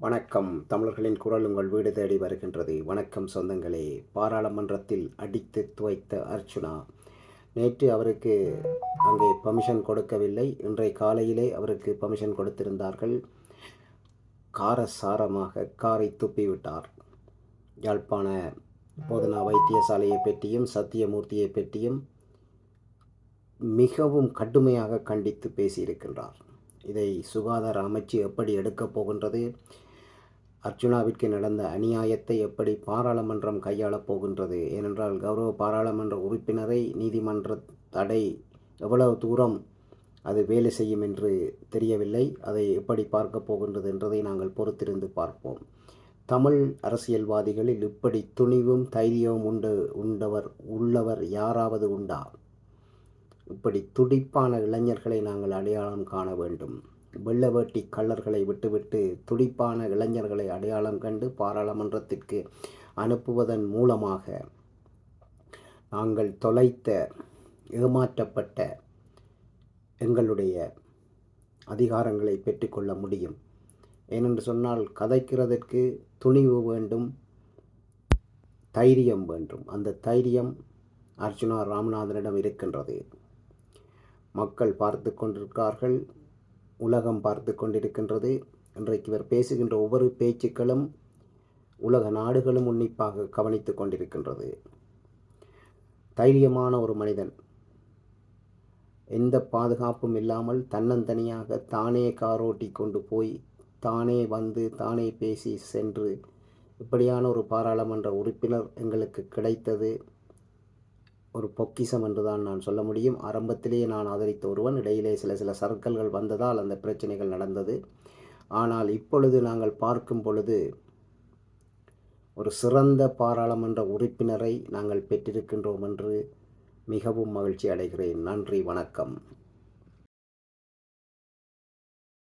வணக்கம். தமிழர்களின் குரல் உங்கள் வீடு தேடி வருகின்றது. வணக்கம் சொந்தங்களே. பாராளுமன்றத்தில் அடித்து துவைத்த அர்ச்சுனா. நேற்று அவருக்கு அங்கே பமிஷன் கொடுக்கவில்லை. இன்றைய காலையிலே அவருக்கு பர்மிஷன் கொடுத்திருந்தார்கள். காரசாரமாக காரை துப்பிவிட்டார். யாழ்ப்பாண போதனா வைத்தியசாலையை பற்றியும் சத்தியமூர்த்தியை பற்றியும் மிகவும் கடுமையாக கண்டித்து பேசியிருக்கின்றார். இதை சுகாதார அமைச்சு எப்படி எடுக்கப் போகின்றது? அர்ஜுனாவிற்கு நடந்த அநியாயத்தை எப்படி பாராளுமன்றம் கையாளப் போகின்றது? ஏனென்றால் கௌரவ பாராளுமன்ற உறுப்பினரை நீதிமன்ற தடை எவ்வளவு தூரம் அது வேலை செய்யும் என்று தெரியவில்லை. அதை எப்படி பார்க்கப் போகின்றது என்றதை நாங்கள் பொறுத்திருந்து பார்ப்போம். தமிழ் அரசியல்வாதிகளில் இப்படி துணிவும் தைரியமும் உண்டு உண்டவர் உள்ளவர் யாராவது உண்டா? இப்படி துடிப்பான இளைஞர்களை நாங்கள் அடையாளம் காண வேண்டும். வெள்ளவேட்டி கள்ளர்களை விட்டுவிட்டு துடிப்பான இளைஞர்களை அடையாளம் கண்டு பாராளுமன்றத்திற்கு அனுப்புவதன் மூலமாக நாங்கள் தொலைத்த ஏமாற்றப்பட்ட எங்களுடைய அதிகாரங்களை பெற்றுக்கொள்ள முடியும். ஏனென்று சொன்னால் கதைக்கிறதற்கு துணிவு வேண்டும் தைரியம் வேண்டும். அந்த தைரியம் அர்ஜுனா ராமநாதனிடம் இருக்கின்றது. மக்கள் பார்த்து கொண்டிருக்கார்கள் உலகம் பார்த்து கொண்டிருக்கின்றது. இன்றைக்கு இவர் பேசுகின்ற ஒவ்வொரு பேச்சுக்களும் உலக நாடுகளும் உன்னிப்பாக கவனித்து கொண்டிருக்கின்றது. தைரியமான ஒரு மனிதன். எந்த பாதுகாப்பும் இல்லாமல் தன்னந்தனியாக தானே காரோட்டி கொண்டு போய் தானே வந்து தானே பேசி சென்று இப்படியான ஒரு பாராளுமன்ற உறுப்பினர் எங்களுக்கு கிடைத்தது. ஒரு பொக்கிசம் என்றுதான் நான் சொல்ல முடியும். ஆரம்பத்திலேயே நான் ஆதரித்த ஒருவன் இடையிலே சில சில சர்க்கல்கள் வந்ததால் அந்த பிரச்சனைகள் நடந்தது. ஆனால் இப்பொழுது நாங்கள் பார்க்கும் பொழுது ஒரு சிறந்த பாராளுமன்ற உறுப்பினரை நாங்கள் பெற்றிருக்கின்றோம் என்று மிகவும் மகிழ்ச்சி அடைகிறேன். நன்றி வணக்கம்.